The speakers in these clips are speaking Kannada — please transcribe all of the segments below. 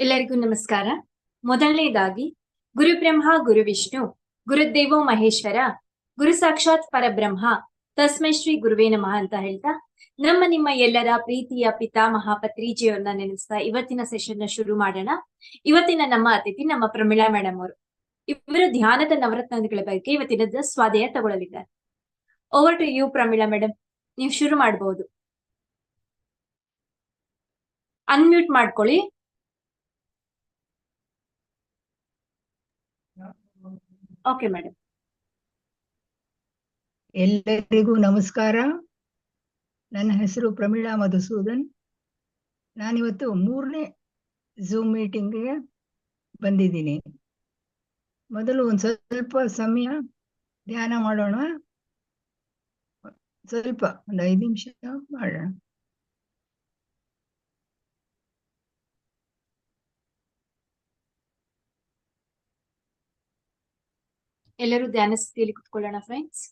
ಎಲ್ಲರಿಗೂ ನಮಸ್ಕಾರ. ಮೊದಲನೇದಾಗಿ ಗುರುಬ್ರಹ್ಮ ಗುರು ವಿಷ್ಣು ಗುರುದೇವೋ ಮಹೇಶ್ವರ, ಗುರು ಸಾಕ್ಷಾತ್ ಪರಬ್ರಹ್ಮ ತಸ್ಮೈ ಶ್ರೀ ಗುರುವೇ ನಮಃ ಅಂತ ಹೇಳ್ತಾ, ನಮ್ಮ ನಿಮ್ಮ ಎಲ್ಲರ ಪ್ರೀತಿಯ ಪಿತಾ ಪತ್ರಿಜಿಯವ್ರನ್ನ ನೆನೆಸ್ತಾ ಇವತ್ತಿನ ಸೆಷನ್ನ ಶುರು ಮಾಡೋಣ. ಇವತ್ತಿನ ನಮ್ಮ ಅತಿಥಿ ನಮ್ಮ ಪ್ರಮೀಳಾ ಮೇಡಮ್ ಅವರು. ಇವರು ಧ್ಯಾನದ ನವರತ್ನಗಳ ಬಗ್ಗೆ ಇವತ್ತಿನ ಸ್ವಾಧೇಯ ತಗೊಳ್ಳಲಿದ್ದಾರೆ. Over to you Pramila madam ನೀವು ಶುರು ಮಾಡಬಹುದು ಅನ್ಮ್ಯೂಟ್ ಮಾಡ್ಕೊಳ್ಳಿ. ಓಕೆ ಮೇಡಮ್ ಎಲ್ಲರಿಗೂ ನಮಸ್ಕಾರ. ನನ್ನ ಹೆಸರು ಪ್ರಮೀಳಾ ಮಧುಸೂದನ್. ನಾನಿವತ್ತು ಮೂರನೇ ಝೂಮ್ ಮೀಟಿಂಗ್ಗೆ ಬಂದಿದ್ದೀನಿ. ಮೊದಲು ಒಂದು ಸ್ವಲ್ಪ ಸಮಯ ಧ್ಯಾನ ಮಾಡೋಣ. ಸ್ವಲ್ಪ ಒಂದು ಐದು ನಿಮಿಷ ಮಾಡೋಣ. ಎಲ್ಲರೂ ಧ್ಯಾನ ಸ್ಥಿತಿಯಲ್ಲಿ ಕುತ್ಕೊಳ್ಳೋಣ ಫ್ರೆಂಡ್ಸ್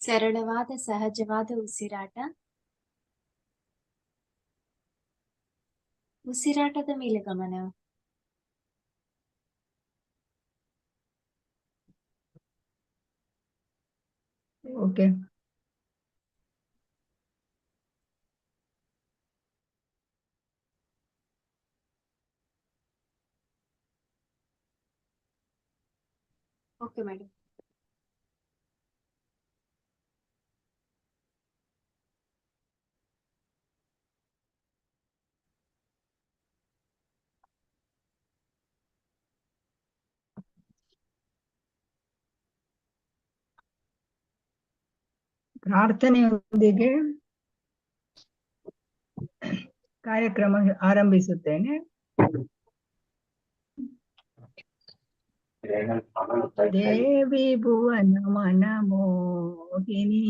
ಸರಳವಾದ ಸಹಜವಾದ ಉಸಿರಾಟ ಉಸಿರಾಟದ ಮೇಲೆ ಗಮನ. ಓಕೆ. Okay madam. ಪ್ರಾರ್ಥನೆಯೊಂದಿಗೆ ಕಾರ್ಯಕ್ರಮ ಆರಂಭಿಸುತ್ತೇನೆ ದೇವಿ ಭುವನ ಮನ ಮೋಹಿನಿ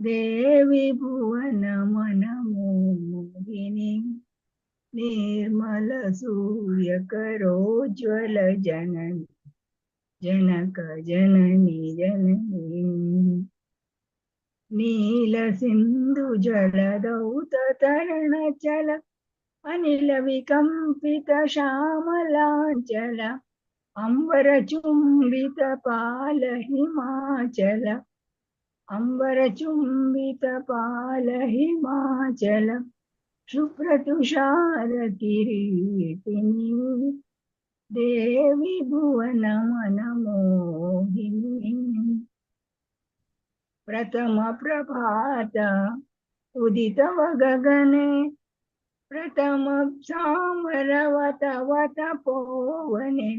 ದೇವಿ ಭುವನ ಮನ ಮೋಹಿನಿ ನಿರ್ಮಲ ಸೂರ್ಯ ಕರೋಜ್ವಲ ಜನನಿ ಜನಕ ಜನನಿ ಜನನಿ नीलसिन्धुजलदौततरणचल अनिलविकम्पितश्यामलाञ्चल अम्बरचुम्बितपालहिमाचल अम्बरचुम्बितपालहिमाचल शुभ्रतुषारकिरीटिनी देवि भुवनमनमोहिनी प्रथमप्रभात उदितवगगने प्रथमप्सामरवतवतपोवने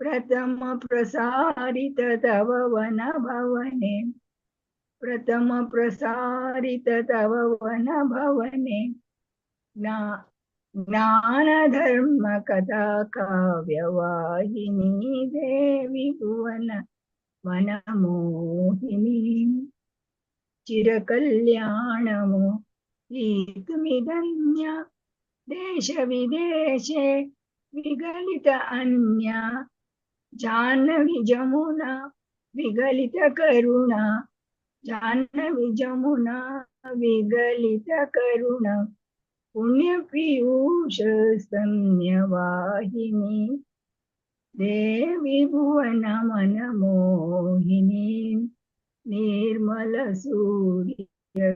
प्रथमप्रसारित तव वनभवने प्रथमप्रसारित तव वनभवने ज्ञानधर्मकथा काव्यवाहिनी देवि भुवन वनमोहिनी चिकल्याणमो देश विदेशे विगलित अन्य जमुना विगलित करुणा जानवी जमुना विगलित करुणा पुण्य पीयूष देवी भुवन मन मोहिनी निर्मल सूर्य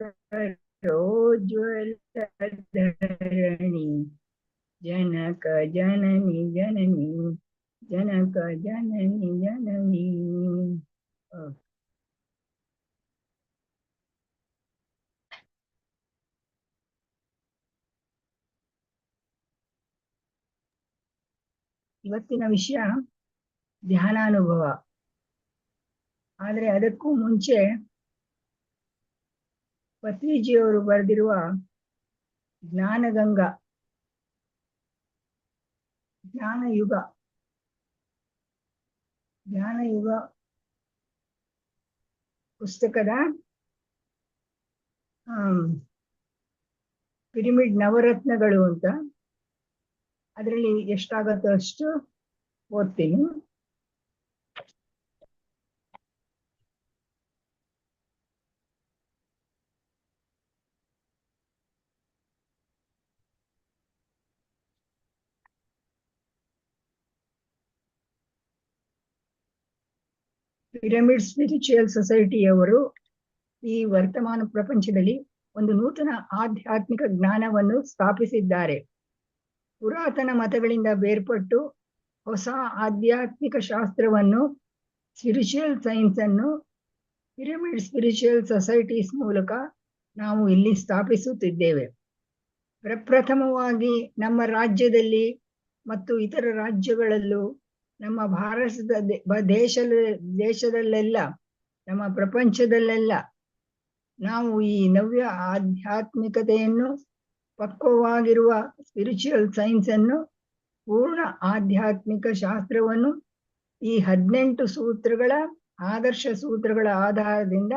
करोज्वलधरणि जनक जननी जननी जनक जननी जननी। विषय ಇವತ್ತಿನ ವಿಷಯ ಧ್ಯಾನಾನುಭವ. ಆದ್ರೆ ಅದಕ್ಕೂ ಮುಂಚೆ ಪತ್ರಿಜಿಯವರು ಬರೆದಿರುವ ಜ್ಞಾನಗಂಗಾ, ಜ್ಞಾನಯುಗ ಜ್ಞಾನಯುಗ ಪುಸ್ತಕದ ಪಿರಿಮಿಡ್ ನವರತ್ನಗಳು ಅಂತ. ಅದರಲ್ಲಿ ಎಷ್ಟಾಗತ್ತೋ ಅಷ್ಟು ಓದ್ತೀನಿ. ಪಿರಮಿಡ್ ಸ್ಪಿರಿಚುಯಲ್ ಸೊಸೈಟಿಯವರು ಈ ವರ್ತಮಾನ ಪ್ರಪಂಚದಲ್ಲಿ ಒಂದು ನೂತನ ಆಧ್ಯಾತ್ಮಿಕ ಜ್ಞಾನವನ್ನು ಸ್ಥಾಪಿಸಿದ್ದಾರೆ. ಪುರಾತನ ಮತಗಳಿಂದ ಬೇರ್ಪಟ್ಟು ಹೊಸ ಆಧ್ಯಾತ್ಮಿಕ ಶಾಸ್ತ್ರವನ್ನು ಸ್ಪಿರಿಚುಯಲ್ ಸೈನ್ಸ್ ಅನ್ನು ಪಿರಮಿಡ್ ಸ್ಪಿರಿಚುಯಲ್ ಸೊಸೈಟೀಸ್ ಮೂಲಕ ನಾವು ಇಲ್ಲಿ ಸ್ಥಾಪಿಸುತ್ತಿದ್ದೇವೆ. ಪ್ರಪ್ರಥಮವಾಗಿ ನಮ್ಮ ರಾಜ್ಯದಲ್ಲಿ ಮತ್ತು ಇತರ ರಾಜ್ಯಗಳಲ್ಲೂ ನಮ್ಮ ಭಾರತದ ದೇಶ ದೇಶದಲ್ಲೆಲ್ಲ, ನಮ್ಮ ಪ್ರಪಂಚದಲ್ಲೆಲ್ಲ ನಾವು ಈ ನವ್ಯ ಆಧ್ಯಾತ್ಮಿಕತೆಯನ್ನು, ಪಕ್ವವಾಗಿರುವ ಸ್ಪಿರಿಚುವಲ್ ಸೈನ್ಸ್ ಅನ್ನು, ಪೂರ್ಣ ಆಧ್ಯಾತ್ಮಿಕ ಶಾಸ್ತ್ರವನ್ನು ಈ ಹದಿನೆಂಟು ಸೂತ್ರಗಳ ಆದರ್ಶ ಸೂತ್ರಗಳ ಆಧಾರದಿಂದ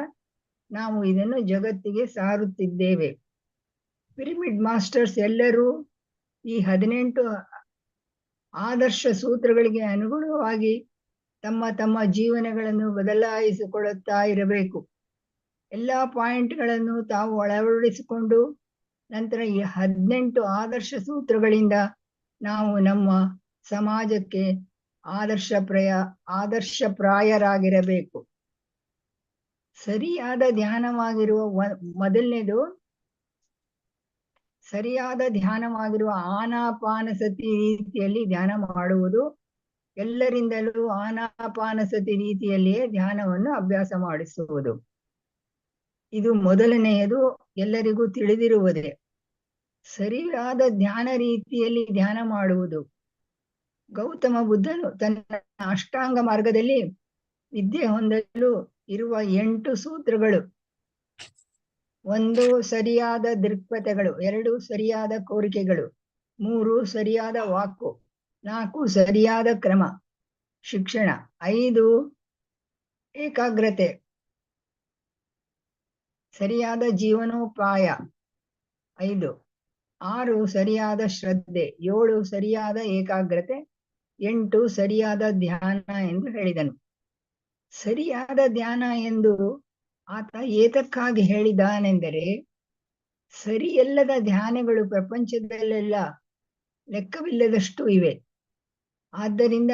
ನಾವು ಇದನ್ನು ಜಗತ್ತಿಗೆ ಸಾರುತ್ತಿದ್ದೇವೆ. ಪಿರಮಿಡ್ ಮಾಸ್ಟರ್ಸ್ ಎಲ್ಲರೂ ಈ ಹದಿನೆಂಟು ಆದರ್ಶ ಸೂತ್ರಗಳಿಗೆ ಅನುಗುಣವಾಗಿ ತಮ್ಮ ತಮ್ಮ ಜೀವನಗಳನ್ನು ಬದಲಾಯಿಸಿಕೊಳ್ಳುತ್ತಾ ಇರಬೇಕು. ಎಲ್ಲಾ ಪಾಯಿಂಟ್ಗಳನ್ನು ತಾವು ಅಳವಡಿಸಿಕೊಂಡು ನಂತರ ಈ ಹದಿನೆಂಟು ಆದರ್ಶ ಸೂತ್ರಗಳಿಂದ ನಾವು ನಮ್ಮ ಸಮಾಜಕ್ಕೆ ಆದರ್ಶ ಪ್ರಯ ಆದರ್ಶಪ್ರಾಯರಾಗಿರಬೇಕು ಸರಿಯಾದ ಧ್ಯಾನವಾಗಿರುವ ಮೊದಲನೇದು ಸರಿಯಾದ ಧ್ಯಾನವಾಗಿರುವ ಆನಾಪಾನಸತಿ ರೀತಿಯಲ್ಲಿ ಧ್ಯಾನ ಮಾಡುವುದು, ಎಲ್ಲರಿಂದಲೂ ಆನಾಪಾನಸತಿ ರೀತಿಯಲ್ಲಿಯೇ ಧ್ಯಾನವನ್ನು ಅಭ್ಯಾಸ ಮಾಡಿಸುವುದು. ಇದು ಮೊದಲನೆಯದು, ಎಲ್ಲರಿಗೂ ತಿಳಿದಿರುವುದೇ. ಸರಿಯಾದ ಧ್ಯಾನ ರೀತಿಯಲ್ಲಿ ಧ್ಯಾನ ಮಾಡುವುದು. ಗೌತಮ ಬುದ್ಧನು ತನ್ನ ಅಷ್ಟಾಂಗ ಮಾರ್ಗದಲ್ಲಿ ವಿದ್ಯೆ ಹೊಂದಲು ಇರುವ ಎಂಟು ಸೂತ್ರಗಳು. ಒಂದು ಸರಿಯಾದ ದೃಕ್ಪಥಗಳು, ಎರಡು ಸರಿಯಾದ ಕೋರಿಕೆಗಳು, ಮೂರು ಸರಿಯಾದ ವಾಕು, ನಾಲ್ಕು ಸರಿಯಾದ ಕ್ರಮ, ಶಿಕ್ಷಣ, ಐದು ಏಕಾಗ್ರತೆ, ಸರಿಯಾದ ಜೀವನೋಪಾಯ, ಐದು ಆರು ಸರಿಯಾದ ಶ್ರದ್ಧೆ, ಏಳು ಸರಿಯಾದ ಏಕಾಗ್ರತೆ, ಎಂಟು ಸರಿಯಾದ ಧ್ಯಾನ ಎಂದು ಹೇಳಿದನು. ಸರಿಯಾದ ಧ್ಯಾನ ಎಂದು ಆತ ಏತಕ್ಕಾಗಿ ಹೇಳಿದಾನೆಂದರೆ ಸರಿಯಲ್ಲದ ಧ್ಯಾನಗಳು ಪ್ರಪಂಚದಲ್ಲೆಲ್ಲ ಲೆಕ್ಕವಿಲ್ಲದಷ್ಟು ಇವೆ. ಆದ್ದರಿಂದ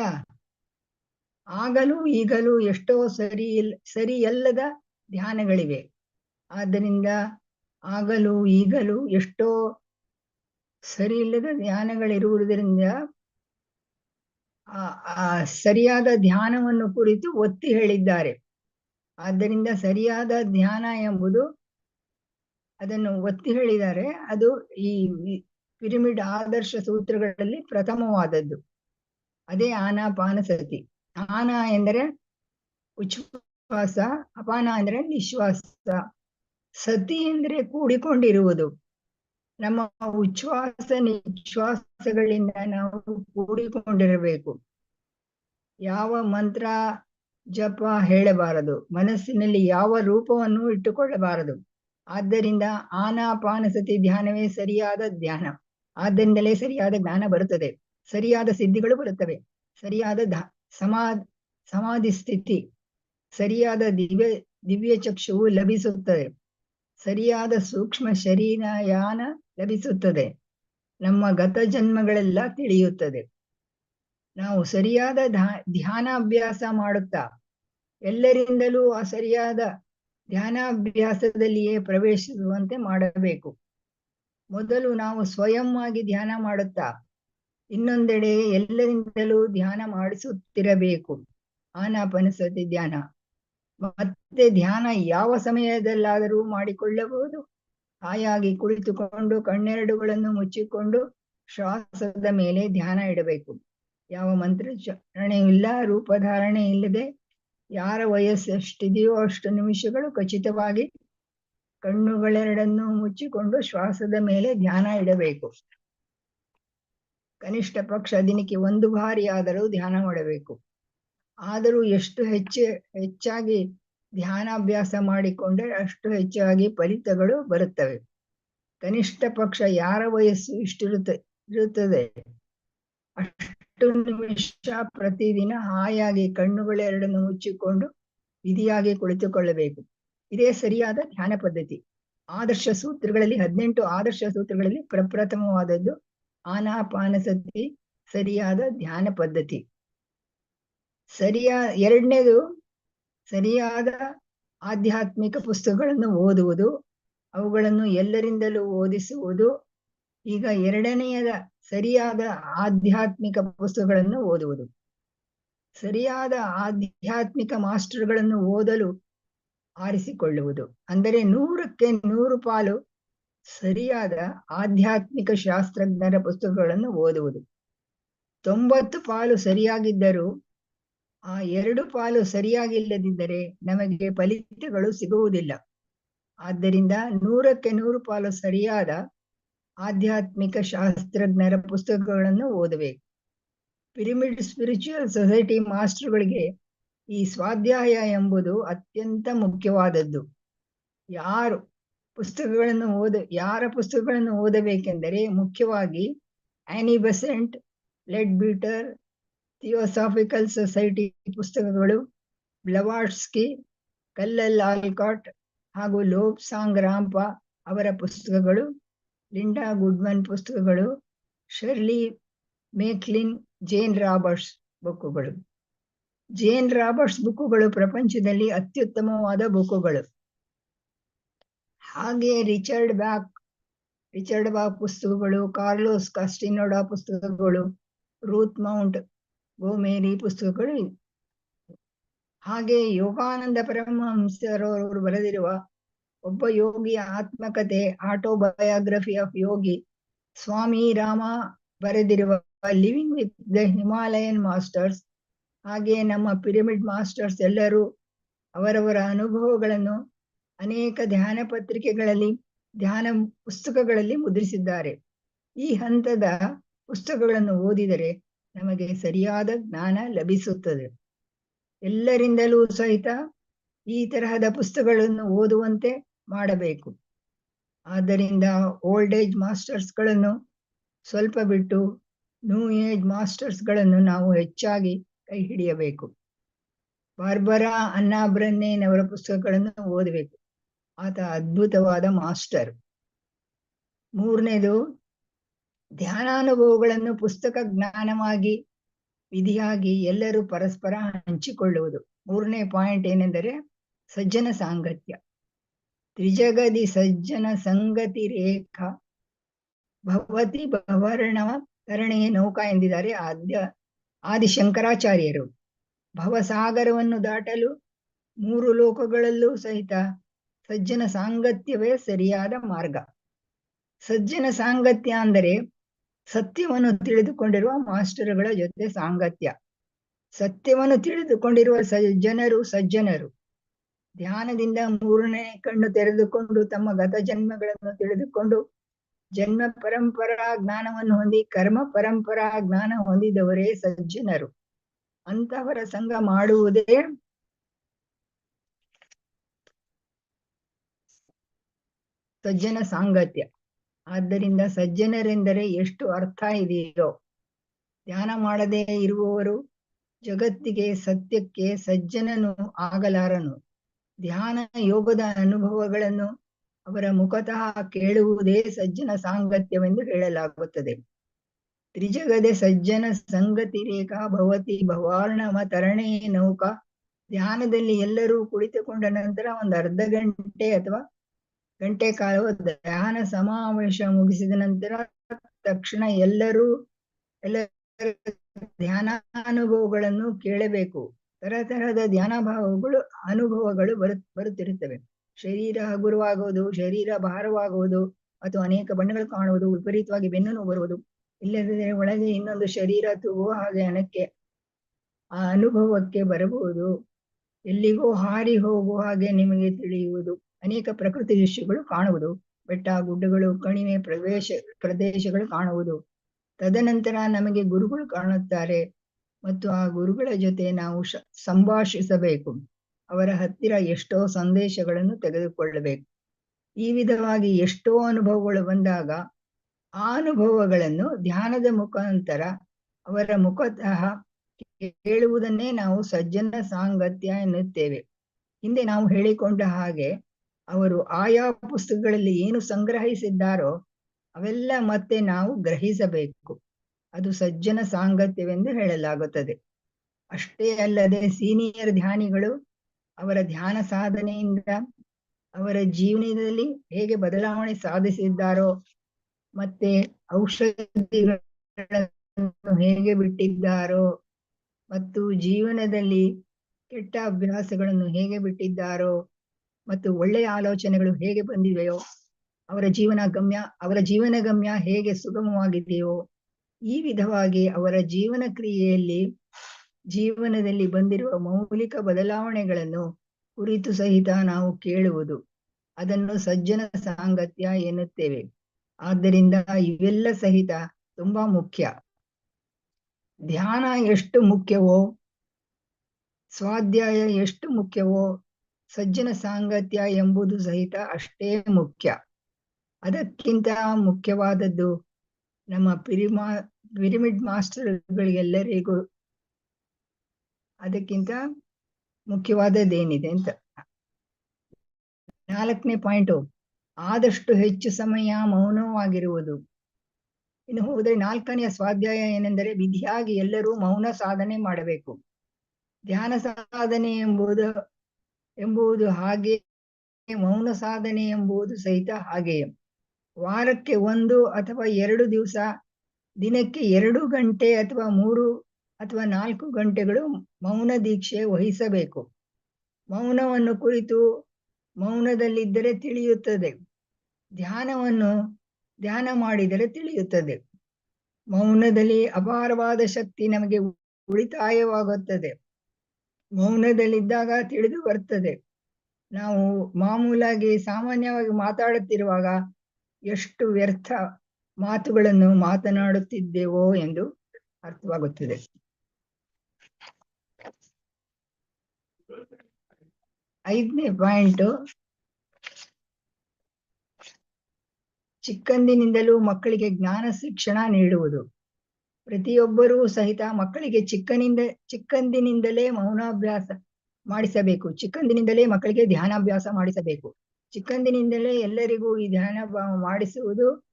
ಆಗಲೂ ಈಗಲೂ ಎಷ್ಟೋ ಸರಿ ಸರಿಯಲ್ಲದ ಧ್ಯಾನಗಳಿವೆ. ಆದ್ದರಿಂದ ಆಗಲೂ ಈಗಲೂ ಎಷ್ಟೋ ಸರಿಯಿಲ್ಲದ ಧ್ಯಾನಗಳಿರುವುದರಿಂದ ಆ ಸರಿಯಾದ ಧ್ಯಾನವನ್ನು ಕುರಿತು ಒತ್ತಿ ಹೇಳಿದ್ದಾರೆ. ಆದ್ದರಿಂದ ಸರಿಯಾದ ಧ್ಯಾನ ಎಂಬುದು ಅದನ್ನು ಒತ್ತಿ ಹೇಳಿದ್ದಾರೆ. ಅದು ಈ ಪಿರಿಮಿಡ್ ಆದರ್ಶ ಸೂತ್ರಗಳಲ್ಲಿ ಪ್ರಥಮವಾದದ್ದು. ಅದೇ ಆನಾಪಾನಸತಿ ಆನ ಎಂದರೆ ಉಚ್ಛ್ವಾಸ, ಅಪಾನ ಅಂದರೆ ನಿಶ್ವಾಸ. ಸತಿ ಎಂದರೆ ಕೂಡಿಕೊಂಡಿರುವುದು. ನಮ್ಮ ಉಚ್ಛ್ವಾಸ, ನಿಶ್ವಾಸಗಳಿಂದ ನಾವು ಕೂಡಿಕೊಂಡಿರಬೇಕು. ಯಾವ ಮಂತ್ರ ಜಪ ಹೇಳಬಾರದು. ಮನಸ್ಸಿನಲ್ಲಿ ಯಾವ ರೂಪವನ್ನು ಇಟ್ಟುಕೊಳ್ಳಬಾರದು. ಆದ್ದರಿಂದ ಆನಾಪಾನಸತಿ ಧ್ಯಾನವೇ ಸರಿಯಾದ ಧ್ಯಾನ. ಆದ್ದರಿಂದಲೇ ಸರಿಯಾದ ಜ್ಞಾನ ಬರುತ್ತದೆ. ಸರಿಯಾದ ಸಿದ್ಧಿಗಳು ಬರುತ್ತವೆ. ಸರಿಯಾದ ಸಮಾ ಸಮಾಧಿ ಸ್ಥಿತಿ. ಸರಿಯಾದ ದಿವ್ಯ ದಿವ್ಯ ಚಕ್ಷುವು ಲಭಿಸುತ್ತದೆ. ಸರಿಯಾದ ಸೂಕ್ಷ್ಮ ಶರೀರಯಾನ ಲಭಿಸುತ್ತದೆ. ನಮ್ಮ ಗತ ಜನ್ಮಗಳೆಲ್ಲ ತಿಳಿಯುತ್ತದೆ. ನಾವು ಸರಿಯಾದ ಧ್ಯಾನಾಭ್ಯಾಸ ಮಾಡುತ್ತಾ, ಎಲ್ಲರಿಂದಲೂ ಆ ಸರಿಯಾದ ಧ್ಯಾನಾಭ್ಯಾಸದಲ್ಲಿಯೇ ಪ್ರವೇಶಿಸುವಂತೆ ಮಾಡಬೇಕು. ಮೊದಲು ನಾವು ಸ್ವಯಂ ಧ್ಯಾನ ಮಾಡುತ್ತಾ, ಇನ್ನೊಂದೆಡೆ ಎಲ್ಲರಿಂದಲೂ ಧ್ಯಾನ ಮಾಡಿಸುತ್ತಿರಬೇಕು. ಆನಾಪನಸತಿ ಧ್ಯಾನ. ಮತ್ತೆ ಧ್ಯಾನ ಯಾವ ಸಮಯದಲ್ಲಾದರೂ ಮಾಡಿಕೊಳ್ಳಬಹುದು. ಹಾಯಾಗಿ ಕುಳಿತುಕೊಂಡು ಕಣ್ಣೆರಡುಗಳನ್ನು ಮುಚ್ಚಿಕೊಂಡು ಶ್ವಾಸದ ಮೇಲೆ ಧ್ಯಾನ ಇಡಬೇಕು. ಯಾವ ಮಂತ್ರ ಇಲ್ಲ, ರೂಪಧಾರಣೆ ಇಲ್ಲದೆ ಯಾರ ವಯಸ್ಸು ಎಷ್ಟಿದೆಯೋ ಅಷ್ಟು ನಿಮಿಷಗಳು ಖಚಿತವಾಗಿ ಕಣ್ಣುಗಳೆರಡನ್ನು ಮುಚ್ಚಿಕೊಂಡು ಶ್ವಾಸದ ಮೇಲೆ ಧ್ಯಾನ ಇಡಬೇಕು. ಕನಿಷ್ಠ ಪಕ್ಷ ದಿನಕ್ಕೆ ಒಂದು ಬಾರಿ ಆದರೂ ಧ್ಯಾನ ಮಾಡಬೇಕು. ಆದರೂ ಎಷ್ಟು ಹೆಚ್ಚು, ಹೆಚ್ಚಾಗಿ ಧ್ಯಾನಾಭ್ಯಾಸ ಮಾಡಿಕೊಂಡರೆ ಅಷ್ಟು ಹೆಚ್ಚಾಗಿ ಫಲಿತಗಳು ಬರುತ್ತವೆ. ಕನಿಷ್ಠ ಪಕ್ಷ ಯಾರ ವಯಸ್ಸು ಇಷ್ಟಿರುತ್ತೆ, ಇರುತ್ತದೆ? ಅಷ್ಟು ನಿಮಿಷ ಪ್ರತಿದಿನ ಹಾಯಾಗಿ ಕಣ್ಣುಗಳೆರಡನ್ನು ಮುಚ್ಚಿಕೊಂಡು ವಿಧಿಯಾಗಿ ಕುಳಿತುಕೊಳ್ಳಬೇಕು. ಇದೇ ಸರಿಯಾದ ಧ್ಯಾನ ಪದ್ಧತಿ. ಆದರ್ಶ ಸೂತ್ರಗಳಲ್ಲಿ, ಹದಿನೆಂಟು ಆದರ್ಶ ಸೂತ್ರಗಳಲ್ಲಿ ಪ್ರಪ್ರಥಮವಾದದ್ದು ಆನಾಪಾನಸತಿ ಸರಿಯಾದ ಧ್ಯಾನ ಪದ್ಧತಿ. ಸರಿಯಾ, ಎರಡನೇದು ಸರಿಯಾದ ಆಧ್ಯಾತ್ಮಿಕ ಪುಸ್ತಕಗಳನ್ನು ಓದುವುದು. ಅವುಗಳನ್ನು ಎಲ್ಲರಿಂದಲೂ ಓದಿಸುವುದು. ಈಗ ಎರಡನೆಯದ ಸರಿಯಾದ ಆಧ್ಯಾತ್ಮಿಕ ಪುಸ್ತಕಗಳನ್ನು ಓದುವುದು. ಸರಿಯಾದ ಆಧ್ಯಾತ್ಮಿಕ ಮಾಸ್ಟರ್ಗಳನ್ನು ಓದಲು ಆರಿಸಿಕೊಳ್ಳುವುದು. ಅಂದರೆ ನೂರಕ್ಕೆ ನೂರು ಪಾಲು ಸರಿಯಾದ ಆಧ್ಯಾತ್ಮಿಕ ಶಾಸ್ತ್ರಜ್ಞರ ಪುಸ್ತಕಗಳನ್ನು ಓದುವುದು. ತೊಂಬತ್ತು ಪಾಲು ಸರಿಯಾಗಿದ್ದರೂ, ಆ ಎರಡು ಪಾಲು ಸರಿಯಾಗಿಲ್ಲದಿದ್ದರೆ ನಮಗೆ ಫಲಿತಗಳು ಸಿಗುವುದಿಲ್ಲ. ಆದ್ದರಿಂದ ನೂರಕ್ಕೆ ನೂರು ಪಾಲು ಸರಿಯಾದ ಆಧ್ಯಾತ್ಮಿಕ ಶಾಸ್ತ್ರಜ್ಞರ ಪುಸ್ತಕಗಳನ್ನು ಓದಬೇಕು. ಪಿರಿಮಿಡ್ ಸ್ಪಿರಿಚುವಲ್ ಸೊಸೈಟಿ ಮಾಸ್ಟರ್ಗಳಿಗೆ ಈ ಸ್ವಾಧ್ಯಾಯ ಎಂಬುದು ಅತ್ಯಂತ ಮುಖ್ಯವಾದದ್ದು. ಯಾರು ಪುಸ್ತಕಗಳನ್ನು ಓದ, ಯಾರ ಪುಸ್ತಕಗಳನ್ನು ಓದಬೇಕೆಂದರೆ ಮುಖ್ಯವಾಗಿ Annie Besant, Leadbeater, theosophical society ಪುಸ್ತಕಗಳು ಬ್ಲವಾಟ್ಸ್ಕಿ ಕಲ್ಲಲ್ ಆಲ್ಕಾಟ್ ಹಾಗೂ ಲೋಪ್ ಸಾಂಗ್ ರಾಂಪ ಅವರ ಪುಸ್ತಕಗಳು ಲಿಂಡಾ ಗುಡ್ಮನ್ ಪುಸ್ತಕಗಳು, ಶರ್ಲಿ ಮೇಕ್ಲಿನ್, ಜೇನ್ ರಾಬರ್ಟ್ಸ್ ಬುಕ್ಕುಗಳು. ಜೇನ್ ರಾಬರ್ಟ್ಸ್ ಬುಕ್ಕುಗಳು ಪ್ರಪಂಚದಲ್ಲಿ ಅತ್ಯುತ್ತಮವಾದ ಬುಕ್ಕುಗಳು. ಹಾಗೆ ರಿಚರ್ಡ್ ಬ್ಯಾಕ್, ರಿಚರ್ಡ್ ಬಾಕ್ ಪುಸ್ತಕಗಳು, ಕಾರ್ಲೋಸ್ ಕಾಸ್ಟಿನೋಡಾ ಪುಸ್ತಕಗಳು, ರೂತ್ ಮೌಂಟ್ ಗೋಮೇರಿ ಪುಸ್ತಕಗಳು ಹಾಗೆ ಯೋಗಾನಂದ ಪರಮಹಂಸರವರು ಬರೆದಿರುವ ಒಬ್ಬ ಯೋಗಿಯ ಆತ್ಮಕತೆ ಆಟೋಬಯೋಗ್ರಫಿ ಆಫ್ ಯೋಗಿ. ಸ್ವಾಮಿ ರಾಮ ಬರೆದಿರುವ living with the Himalayan masters ಹಾಗೆ ನಮ್ಮ ಪಿರಮಿಡ್ ಮಾಸ್ಟರ್ಸ್ ಎಲ್ಲರೂ ಅವರವರ ಅನುಭವಗಳನ್ನು ಅನೇಕ ಧ್ಯಾನ ಪತ್ರಿಕೆಗಳಲ್ಲಿ, ಧ್ಯಾನ ಪುಸ್ತಕಗಳಲ್ಲಿ ಮುದ್ರಿಸಿದ್ದಾರೆ. ಈ ಹಂತದ ಪುಸ್ತಕಗಳನ್ನು ಓದಿದರೆ ನಮಗೆ ಸರಿಯಾದ ಜ್ಞಾನ ಲಭಿಸುತ್ತದೆ. ಎಲ್ಲರಿಂದಲೂ ಸಹಿತ ಈ ತರಹದ ಪುಸ್ತಕಗಳನ್ನು ಓದುವಂತೆ ಮಾಡಬೇಕು. ಆದ್ದರಿಂದ ಓಲ್ಡ್ ಏಜ್ ಮಾಸ್ಟರ್ಸ್ಗಳನ್ನು ಸ್ವಲ್ಪ ಬಿಟ್ಟು ನ್ಯೂ ಏಜ್ ಮಾಸ್ಟರ್ಸ್ಗಳನ್ನು ನಾವು ಹೆಚ್ಚಾಗಿ ಕೈ ಹಿಡಿಯಬೇಕು. ಬಾರ್ಬರಾ ಅನ್ನಾ ಅವರ ಪುಸ್ತಕಗಳನ್ನು ಓದಬೇಕು. ಆತ ಅದ್ಭುತವಾದ ಮಾಸ್ಟರ್. ಮೂರನೇದು, ಧ್ಯಾನಾನುಭವಗಳನ್ನು ಪುಸ್ತಕ ಜ್ಞಾನವಾಗಿ, ವಿಧಿಯಾಗಿ ಎಲ್ಲರೂ ಪರಸ್ಪರ ಹಂಚಿಕೊಳ್ಳುವುದು. ಮೂರನೇ ಪಾಯಿಂಟ್ ಏನೆಂದರೆ ಸಜ್ಜನ ಸಾಂಗತ್ಯ. ತ್ರಿಜಗದಿ ಸಜ್ಜನ ಸಂಗತಿ ರೇಖಾ. ಭವತಿ ಭವರ್ಣವ ತರಣೆಯ ನೌಕಾ ಎಂದಿದ್ದಾರೆ ಆದ್ಯ, ಆದಿಶಂಕರಾಚಾರ್ಯರು. ಭವಸಾಗರವನ್ನು ದಾಟಲು ಮೂರು ಲೋಕಗಳಲ್ಲೂ ಸಹಿತ ಸಜ್ಜನ ಸಾಂಗತ್ಯವೇ ಸರಿಯಾದ ಮಾರ್ಗ. ಸಜ್ಜನ ಸಾಂಗತ್ಯ ಅಂದರೆ ಸತ್ಯವನ್ನು ತಿಳಿದುಕೊಂಡಿರುವ ಮಾಸ್ಟರ್ಗಳ ಜೊತೆ ಸಾಂಗತ್ಯ. ಸತ್ಯವನ್ನು ತಿಳಿದುಕೊಂಡಿರುವ ಸಜ್ಜನರು ಸಜ್ಜನರು. ಧ್ಯಾನದಿಂದ ಮೂರನೇ ಕಣ್ಣು ತೆರೆದುಕೊಂಡು ತಮ್ಮ ಗತ ಜನ್ಮಗಳನ್ನು ತಿಳಿದುಕೊಂಡು ಜನ್ಮ ಪರಂಪರಾ ಜ್ಞಾನವನ್ನು ಹೊಂದಿ ಕರ್ಮ ಪರಂಪರಾ ಜ್ಞಾನ ಹೊಂದಿದವರೇ ಸಜ್ಜನರು. ಅಂತಹವರ ಸಂಘ ಮಾಡುವುದೇ ಸಜ್ಜನ ಸಾಂಗತ್ಯ. ಆದ್ದರಿಂದ ಸಜ್ಜನರೆಂದರೆ ಎಷ್ಟು ಅರ್ಥ ಇದೆಯೋ? ಧ್ಯಾನ ಮಾಡದೇ ಇರುವವರು ಜಗತ್ತಿಗೆ ಸತ್ಯಕ್ಕೆ ಸಜ್ಜನನು ಆಗಲಾರನು. ಧ್ಯಾನ ಯೋಗದ ಅನುಭವಗಳನ್ನು ಅವರ ಮುಖತಃ ಕೇಳುವುದೇ ಸಜ್ಜನ ಸಾಂಗತ್ಯವೆಂದು ಹೇಳಲಾಗುತ್ತದೆ. ತ್ರಿಜಗದೆ ಸಜ್ಜನ ಸಂಗತಿ ರೇಖಾ ಭವತಿ ಭವಾರ್ಣವ ತರಣೆ ನೌಕಾ. ಧ್ಯಾನದಲ್ಲಿ ಎಲ್ಲರೂ ಕುಳಿತುಕೊಂಡ ನಂತರ ಒಂದು ಅರ್ಧ ಗಂಟೆ ಅಥವಾ ಗಂಟೆ ಕಾಲ ಧ್ಯಾನ ಸಮಾವೇಶ ಮುಗಿಸಿದ ನಂತರ ತಕ್ಷಣ ಎಲ್ಲರೂ ಎಲ್ಲ ಧ್ಯಾನಾನುಭವಗಳನ್ನು ಕೇಳಬೇಕು. ತರತರಹದ ಧ್ಯಾನ ಭಾವಗಳು ಅನುಭವಗಳು ಬರು, ಬರುತ್ತಿರುತ್ತವೆ. ಶರೀರ ಹಗುರವಾಗುವುದು ಶರೀರ ಭಾರವಾಗುವುದು ಅಥವಾ ಅನೇಕ ಬಣ್ಣಗಳು ಕಾಣುವುದು, ವಿಪರೀತವಾಗಿ ಬೆನ್ನು ನೋವು ಬರುವುದು. ಇಲ್ಲದಿದ್ದರೆ ಒಳಗೆ ಇನ್ನೊಂದು ಶರೀರ ತೂಗುವ ಹಾಗೆ ಹಣಕ್ಕೆ, ಆ ಅನುಭವಕ್ಕೆ ಬರಬಹುದು. ಎಲ್ಲಿಗೋ ಹಾರಿ ಹೋಗುವ ಹಾಗೆ ನಿಮಗೆ ತಿಳಿಯುವುದು. ಅನೇಕ ಪ್ರಕೃತಿ ದೃಶ್ಯಗಳು ಕಾಣುವುದು. ಬೆಟ್ಟ, ಗುಡ್ಡಗಳು, ಕಣಿವೆ ಪ್ರವೇಶ, ಪ್ರದೇಶಗಳು ಕಾಣುವುದು. ತದನಂತರ ನಮಗೆ ಗುರುಗಳು ಕಾಣುತ್ತಾರೆ. ಮತ್ತು ಆ ಗುರುಗಳ ಜೊತೆ ನಾವು ಸಂಭಾಷಿಸಬೇಕು. ಅವರ ಹತ್ತಿರ ಎಷ್ಟೋ ಸಂದೇಶಗಳನ್ನು ತೆಗೆದುಕೊಳ್ಳಬೇಕು. ಈ ವಿಧವಾಗಿ ಎಷ್ಟೋ ಅನುಭವಗಳು ಬಂದಾಗ ಆ ಅನುಭವಗಳನ್ನು ಧ್ಯಾನದ ಮುಖಾಂತರ ಅವರ ಮುಖತಃ ಕೇಳುವುದನ್ನೇ ನಾವು ಸಜ್ಜನ ಸಾಂಗತ್ಯ ಎನ್ನುತ್ತೇವೆ. ಹಿಂದೆ ನಾವು ಹೇಳಿಕೊಂಡ ಹಾಗೆ ಅವರು ಆಯಾ ಪುಸ್ತಕಗಳಲ್ಲಿ ಏನು ಸಂಗ್ರಹಿಸಿದ್ದಾರೋ ಅವೆಲ್ಲ ಮತ್ತೆ ನಾವು ಗ್ರಹಿಸಬೇಕು. ಅದು ಸಜ್ಜನ ಸಾಂಗತ್ಯವೆಂದು ಹೇಳಲಾಗುತ್ತದೆ. ಅಷ್ಟೇ ಅಲ್ಲದೆ ಸೀನಿಯರ್ ಧ್ಯಾನಿಗಳು ಅವರ ಧ್ಯಾನ ಸಾಧನೆಯಿಂದ ಅವರ ಜೀವನದಲ್ಲಿ ಹೇಗೆ ಬದಲಾವಣೆ ಸಾಧಿಸಿದ್ದಾರೋ ಮತ್ತೆ ಔಷಧಿಗಳನ್ನು ಹೇಗೆ ಬಿಟ್ಟಿದ್ದಾರೋ ಮತ್ತು ಜೀವನದಲ್ಲಿ ಕೆಟ್ಟ ಅಭ್ಯಾಸಗಳನ್ನು ಹೇಗೆ ಬಿಟ್ಟಿದ್ದಾರೋ ಮತ್ತು ಒಳ್ಳೆಯ ಆಲೋಚನೆಗಳು ಹೇಗೆ ಬಂದಿವೆಯೋ, ಅವರ ಜೀವನ ಗಮ್ಯ, ಅವರ ಜೀವನ ಗಮ್ಯ ಹೇಗೆ ಸುಗಮವಾಗಿದೆಯೋ ಈ ವಿಧವಾಗಿ ಅವರ ಜೀವನ ಕ್ರಿಯೆಯಲ್ಲಿ ಜೀವನದಲ್ಲಿ ಬಂದಿರುವ ಮೌಲಿಕ ಬದಲಾವಣೆಗಳನ್ನು ಕುರಿತು ಸಹಿತ ನಾವು ಕೇಳುವುದು. ಅದನ್ನು ಸಜ್ಜನ ಸಾಂಗತ್ಯ ಎನ್ನುತ್ತೇವೆ. ಆದ್ದರಿಂದ ಇವೆಲ್ಲ ಸಹಿತ ತುಂಬಾ ಮುಖ್ಯ. ಧ್ಯಾನ ಎಷ್ಟು ಮುಖ್ಯವೋ, ಸ್ವಾಧ್ಯಾಯ ಎಷ್ಟು ಮುಖ್ಯವೋ, ಸಜ್ಜನ ಸಾಂಗತ್ಯ ಎಂಬುದು ಸಹಿತ ಅಷ್ಟೇ ಮುಖ್ಯ. ಅದಕ್ಕಿಂತ ಮುಖ್ಯವಾದದ್ದು ನಮ್ಮ ಪಿರಿಮಾ, ಪಿರಿಮಿಡ್ ಮಾಸ್ಟರ್ಗಳಿಗೆಲ್ಲರಿಗೂ ಅದಕ್ಕಿಂತ ಮುಖ್ಯವಾದದ್ದೇನಿದೆ ಅಂತ. ನಾಲ್ಕನೇ ಪಾಯಿಂಟು, ಆದಷ್ಟು ಹೆಚ್ಚು ಸಮಯ ಮೌನವಾಗಿರುವುದು. ಇನ್ನು ಹೋದರೆ ನಾಲ್ಕನೆಯ ಸ್ವಾಧ್ಯಾಯ ಏನೆಂದರೆ, ವಿಧಿಯಾಗಿ ಎಲ್ಲರೂ ಮೌನ ಸಾಧನೆ ಮಾಡಬೇಕು. ಧ್ಯಾನ ಸಾಧನೆ ಎಂಬುದು ಎಂಬುದು ಹಾಗೆ ಮೌನ ಸಾಧನೆ ಎಂಬುದು ಸಹಿತ ಹಾಗೆಯೇ. ವಾರಕ್ಕೆ ಒಂದು ಅಥವಾ ಎರಡು ದಿವಸ, ದಿನಕ್ಕೆ ಎರಡು ಗಂಟೆ ಅಥವಾ ಮೂರು ಅಥವಾ ನಾಲ್ಕು ಗಂಟೆಗಳು ಮೌನ ದೀಕ್ಷೆ ವಹಿಸಬೇಕು. ಮೌನವನ್ನು ಕುರಿತು ಮೌನದಲ್ಲಿದ್ದರೆ ತಿಳಿಯುತ್ತದೆ. ಧ್ಯಾನವನ್ನು ಧ್ಯಾನ ಮಾಡಿದರೆ ತಿಳಿಯುತ್ತದೆ. ಮೌನದಲ್ಲಿ ಅಪಾರವಾದ ಶಕ್ತಿ ನಮಗೆ ಉಳಿತಾಯವಾಗುತ್ತದೆ. ಮೌನದಲ್ಲಿದ್ದಾಗ ತಿಳಿದು ಬರ್ತದೆ. ನಾವು ಮಾಮೂಲಾಗಿ ಸಾಮಾನ್ಯವಾಗಿ ಮಾತಾಡುತ್ತಿರುವಾಗ ಎಷ್ಟು ವ್ಯರ್ಥ ಮಾತುಗಳನ್ನು ಮಾತನಾಡುತ್ತಿದ್ದೇವೋ ಎಂದು ಅರ್ಥವಾಗುತ್ತದೆ. ಐದನೇ ಪಾಯಿಂಟ್, ಚಿಕ್ಕಂದಿನಿಂದಲೂ ಮಕ್ಕಳಿಗೆ ಜ್ಞಾನ ಶಿಕ್ಷಣ ನೀಡುವುದು. ಪ್ರತಿಯೊಬ್ಬರೂ ಸಹಿತ ಮಕ್ಕಳಿಗೆ ಚಿಕ್ಕನಿಂದ, ಚಿಕ್ಕಂದಿನಿಂದಲೇ ಮೌನಾಭ್ಯಾಸ ಮಾಡಿಸಬೇಕು. ಚಿಕ್ಕಂದಿನಿಂದಲೇ ಮಕ್ಕಳಿಗೆ ಧ್ಯಾನಾಭ್ಯಾಸ ಮಾಡಿಸಬೇಕು. ಚಿಕ್ಕಂದಿನಿಂದಲೇ ಎಲ್ಲರಿಗೂ ಈ ಧ್ಯಾನ ಮಾಡಿಸುವುದು,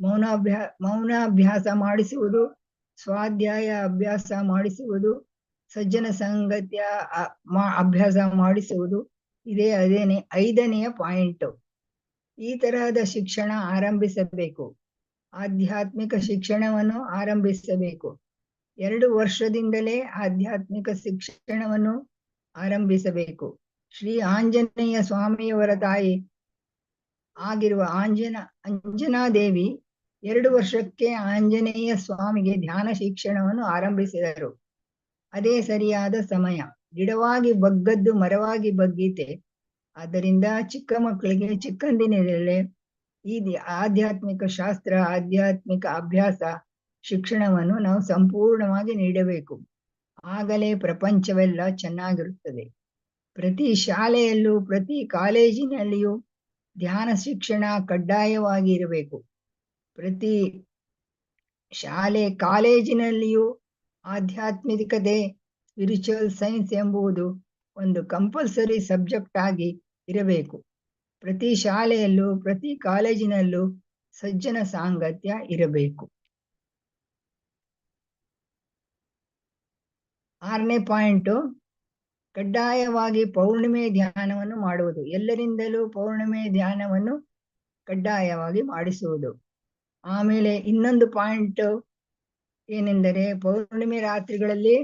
ಮೌನಾಭ್ಯಾ, ಮೌನಾಭ್ಯಾಸ ಮಾಡಿಸುವುದು, ಸ್ವಾಧ್ಯಾಯ ಅಭ್ಯಾಸ ಮಾಡಿಸುವುದು, ಸಜ್ಜನ ಸಂಗತಿಯ ಅಭ್ಯಾಸ ಮಾಡಿಸುವುದು, ಇದೇ ಅದೇನೆ, ಐದನೆಯ ಪಾಯಿಂಟ್. ಈ ತರಹದ ಶಿಕ್ಷಣ ಆರಂಭಿಸಬೇಕು. ಆಧ್ಯಾತ್ಮಿಕ ಶಿಕ್ಷಣವನ್ನು ಆರಂಭಿಸಬೇಕು. ಎರಡು ವರ್ಷದಿಂದಲೇ ಆಧ್ಯಾತ್ಮಿಕ ಶಿಕ್ಷಣವನ್ನು ಆರಂಭಿಸಬೇಕು. ಶ್ರೀ ಆಂಜನೇಯ ಸ್ವಾಮಿಯವರ ತಾಯಿ ಆಗಿರುವ ಆಂಜನ, ಅಂಜನಾದೇವಿ ಎರಡು ವರ್ಷಕ್ಕೆ ಆಂಜನೇಯ ಸ್ವಾಮಿಗೆ ಧ್ಯಾನ ಶಿಕ್ಷಣವನ್ನು ಆರಂಭಿಸಿದರು. ಅದೇ ಸರಿಯಾದ ಸಮಯ. ಗಿಡವಾಗಿ ಬಗ್ಗದ್ದು ಮರವಾಗಿ ಬಗ್ಗೀತೆ. ಆದ್ದರಿಂದ ಚಿಕ್ಕ ಮಕ್ಕಳಿಗೆ ಚಿಕ್ಕಂದಿನಲ್ಲೇ ಈ ಆಧ್ಯಾತ್ಮಿಕ ಶಾಸ್ತ್ರ, ಆಧ್ಯಾತ್ಮಿಕ ಅಭ್ಯಾಸ ಶಿಕ್ಷಣವನ್ನು ನಾವು ಸಂಪೂರ್ಣವಾಗಿ ನೀಡಬೇಕು. ಆಗಲೇ ಪ್ರಪಂಚವೆಲ್ಲ ಚೆನ್ನಾಗಿರುತ್ತದೆ. ಪ್ರತಿ ಶಾಲೆಯಲ್ಲೂ, ಪ್ರತಿ ಕಾಲೇಜಿನಲ್ಲಿಯೂ ಧ್ಯಾನ ಶಿಕ್ಷಣ ಕಡ್ಡಾಯವಾಗಿ ಇರಬೇಕು ಪ್ರತಿ ಶಾಲೆ, ಕಾಲೇಜಿನಲ್ಲಿಯೂ ಆಧ್ಯಾತ್ಮಿಕತೆ ಸ್ಪಿರಿಚುವಲ್ ಸೈನ್ಸ್ ಎಂಬುದು ಒಂದು ಕಂಪಲ್ಸರಿ ಸಬ್ಜೆಕ್ಟ್ ಆಗಿ ಇರಬೇಕು. ಪ್ರತಿ ಶಾಲೆಯಲ್ಲೂ, ಪ್ರತಿ ಕಾಲೇಜಿನಲ್ಲೂ ಸಜ್ಜನ ಸಾಂಗತ್ಯ ಇರಬೇಕು. ಆರನೇ ಪಾಯಿಂಟು ಕಡ್ಡಾಯವಾಗಿ ಪೌರ್ಣಿಮೆ ಧ್ಯಾನವನ್ನು ಮಾಡುವುದು. ಎಲ್ಲರಿಂದಲೂ ಪೌರ್ಣಿಮೆ ಧ್ಯಾನವನ್ನು ಕಡ್ಡಾಯವಾಗಿ ಮಾಡಿಸುವುದು. ಆಮೇಲೆ ಇನ್ನೊಂದು ಪಾಯಿಂಟ್ ಏನೆಂದರೆ ಪೌರ್ಣಿಮೆ ರಾತ್ರಿಗಳಲ್ಲಿ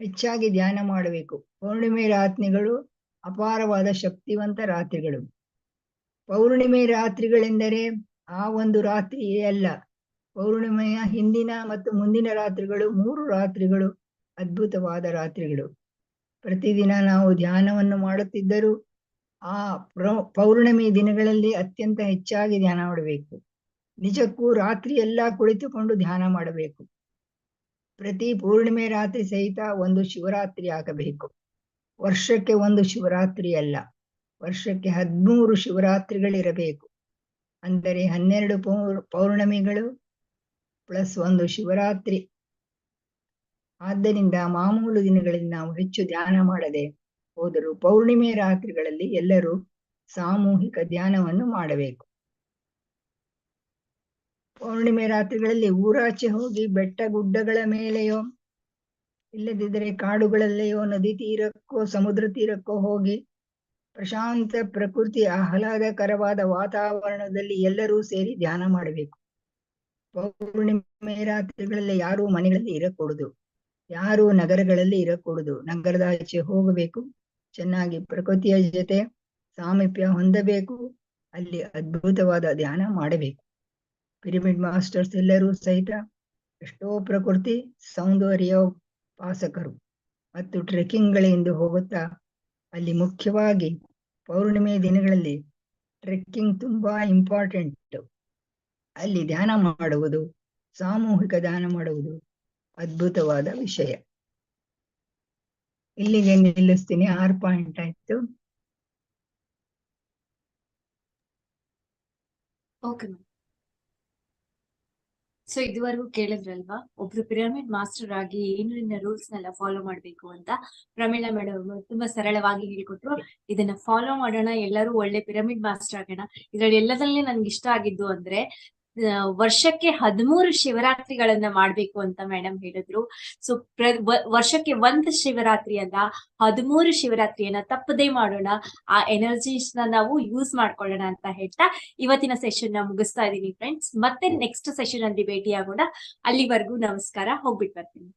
ಹೆಚ್ಚಾಗಿ ಧ್ಯಾನ ಮಾಡಬೇಕು. ಪೌರ್ಣಿಮೆ ರಾತ್ರಿಗಳು ಅಪಾರವಾದ ಶಕ್ತಿವಂತ ರಾತ್ರಿಗಳು. ಪೌರ್ಣಿಮೆ ರಾತ್ರಿಗಳೆಂದರೆ ಆ ಒಂದು ರಾತ್ರಿಯೇ ಅಲ್ಲ. ಪೌರ್ಣಿಮೆಯ ಹಿಂದಿನ ಮತ್ತು ಮುಂದಿನ ರಾತ್ರಿಗಳು ಮೂರು ರಾತ್ರಿಗಳು ಅದ್ಭುತವಾದ ರಾತ್ರಿಗಳು. ಪ್ರತಿದಿನ ನಾವು ಧ್ಯಾನವನ್ನು ಮಾಡುತ್ತಿದ್ದರೂ ಆ ಪ್ರ- ಪೌರ್ಣಮಿ ದಿನಗಳಲ್ಲಿ ಅತ್ಯಂತ ಹೆಚ್ಚಾಗಿ ಧ್ಯಾನ ಮಾಡಬೇಕು. ನಿಜಕ್ಕೂ ರಾತ್ರಿ ಎಲ್ಲ ಕುಳಿತುಕೊಂಡು ಧ್ಯಾನ ಮಾಡಬೇಕು. ಪ್ರತಿ ಪೂರ್ಣಿಮೆ ರಾತ್ರಿ ಸಹಿತ ಒಂದು ಶಿವರಾತ್ರಿ ಆಗಬೇಕು. ವರ್ಷಕ್ಕೆ ಒಂದು ಶಿವರಾತ್ರಿ ಅಲ್ಲ, ವರ್ಷಕ್ಕೆ ಹದಿಮೂರು ಶಿವರಾತ್ರಿಗಳಿರಬೇಕು. ಅಂದರೆ ಹನ್ನೆರಡು ಪೌರ್, ಪೌರ್ಣಮಿಗಳು ಪ್ಲಸ್ ಒಂದು ಶಿವರಾತ್ರಿ. ಆದ್ದರಿಂದ ಮಾಮೂಲು ದಿನಗಳಲ್ಲಿ ನಾವು ಹೆಚ್ಚು ಧ್ಯಾನ ಮಾಡದೆ ಹೋದರೂ ಪೌರ್ಣಿಮೆ ರಾತ್ರಿಗಳಲ್ಲಿ ಎಲ್ಲರೂ ಸಾಮೂಹಿಕ ಧ್ಯಾನವನ್ನು ಮಾಡಬೇಕು. ಪೌರ್ಣಿಮೆ ರಾತ್ರಿಗಳಲ್ಲಿ ಊರಾಚೆ ಹೋಗಿ ಬೆಟ್ಟ ಗುಡ್ಡಗಳ ಮೇಲೆಯೋ, ಇಲ್ಲದಿದ್ದರೆ ಕಾಡುಗಳಲ್ಲೆಯೋ, ನದಿ ತೀರಕ್ಕೋ, ಸಮುದ್ರ ತೀರಕ್ಕೋ ಹೋಗಿ ಪ್ರಶಾಂತ ಪ್ರಕೃತಿ ಆಹ್ಲಾದಕರವಾದ ವಾತಾವರಣದಲ್ಲಿ ಎಲ್ಲರೂ ಸೇರಿ ಧ್ಯಾನ ಮಾಡಬೇಕು. ಪೌರ್ಣಿಮೆ ರಾತ್ರಿಗಳಲ್ಲಿ ಯಾರೂ ಮನೆಗಳಲ್ಲಿ ಇರಕೂಡದು. ಯಾರೂ ನಗರಗಳಲ್ಲಿ ಇರಕೂಡದು. ನಗರದ ಆಚೆ ಹೋಗಬೇಕು, ಚೆನ್ನಾಗಿ ಪ್ರಕೃತಿಯ ಜೊತೆ ಸಾಮೀಪ್ಯ ಹೊಂದಬೇಕು, ಅಲ್ಲಿ ಅದ್ಭುತವಾದ ಧ್ಯಾನ ಮಾಡಬೇಕು. ಪಿರಮಿಡ್ ಮಾಸ್ಟರ್ಸ್ ಎಲ್ಲರೂ ಸಹಿತ ಎಷ್ಟೋ ಪ್ರಕೃತಿ ಸೌಂದರ್ಯ ಪಾಸಕರು ಮತ್ತು ಟ್ರೆಕ್ಕಿಂಗ್ಗಳೆಂದು ಹೋಗುತ್ತಾ, ಅಲ್ಲಿ ಮುಖ್ಯವಾಗಿ ಪೌರ್ಣಿಮೆ ದಿನಗಳಲ್ಲಿ ಟ್ರೆಕ್ಕಿಂಗ್ ತುಂಬಾ ಇಂಪಾರ್ಟೆಂಟ್ ಅಲ್ಲಿ ಧ್ಯಾನ ಮಾಡುವುದು, ಸಾಮೂಹಿಕ ಧ್ಯಾನ ಮಾಡುವುದು ಅದ್ಭುತವಾದ ವಿಷಯ. ಇಲ್ಲಿಗೆ ನಿಲ್ಲಿಸ್ತೀನಿ. ಆರು ಪಾಯಿಂಟ್ ಆಯ್ತು. ಓಕೆ ಮ್ಯಾಮ್ ಸೊ ಇದುವರೆಗೂ ಕೇಳಿದ್ರಲ್ವಾ? ಒಬ್ರು ಪಿರಮಿಡ್ ಮಾಸ್ಟರ್ ಆಗಿ ಏನೇನ ರೂಲ್ಸ್ ನೆಲ್ಲ ಫಾಲೋ ಮಾಡ್ಬೇಕು ಅಂತ ಪ್ರಮೀಳಾ ಮೇಡಮ್ ತುಂಬಾ ಸರಳವಾಗಿ ಹೇಳ್ಕೊಟ್ರು. ಇದನ್ನ ಫಾಲೋ ಮಾಡೋಣ. ಎಲ್ಲರೂ ಒಳ್ಳೆ ಪಿರಮಿಡ್ ಮಾಸ್ಟರ್ ಆಗೋಣ. ಇದ್ರಲ್ಲಿ ಎಲ್ಲದಲ್ಲಿ ನನ್ಗೆ ಇಷ್ಟ ಆಗಿದ್ದು ಅಂದ್ರೆ ವರ್ಷಕ್ಕೆ ಹದಿಮೂರು ಶಿವರಾತ್ರಿಗಳನ್ನ ಮಾಡ್ಬೇಕು ಅಂತ ಮೇಡಮ್ ಹೇಳಿದ್ರು. ಸೊ ವರ್ಷಕ್ಕೆ ಒಂದ್ ಶಿವರಾತ್ರಿ ಅಲ್ಲ ಹದಿಮೂರು ಶಿವರಾತ್ರಿಯನ್ನ ತಪ್ಪದೇ ಮಾಡೋಣ. ಆ ಎನರ್ಜೀಸ್ ನಾವು ಯೂಸ್ ಮಾಡ್ಕೊಳ್ಳೋಣ ಅಂತ ಹೇಳ್ತಾ ಇವತ್ತಿನ ಸೆಷನ್ನ ಮುಗಿಸ್ತಾ ಇದೀನಿ ಫ್ರೆಂಡ್ಸ್ ಮತ್ತೆ ನೆಕ್ಸ್ಟ್ ಸೆಷನ್ ಅಲ್ಲಿ ಭೇಟಿಯಾಗೋಣ. ಅಲ್ಲಿವರೆಗೂ ನಮಸ್ಕಾರ. ಹೋಗ್ಬಿಟ್ಟು ಬರ್ತೀನಿ.